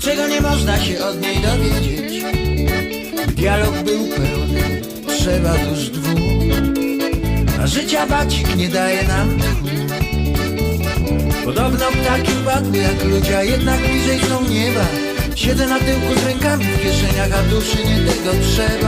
Czego nie można się od niej dowiedzieć? Dialog był pełny, trzeba tuż dwóch. A życia bacik nie daje nam tchu. Podobno ptaki upadły jak ludzie, a jednak bliżej są nieba. Siedzę na tyłku z rękami w kieszeniach, a duszy nie tego trzeba.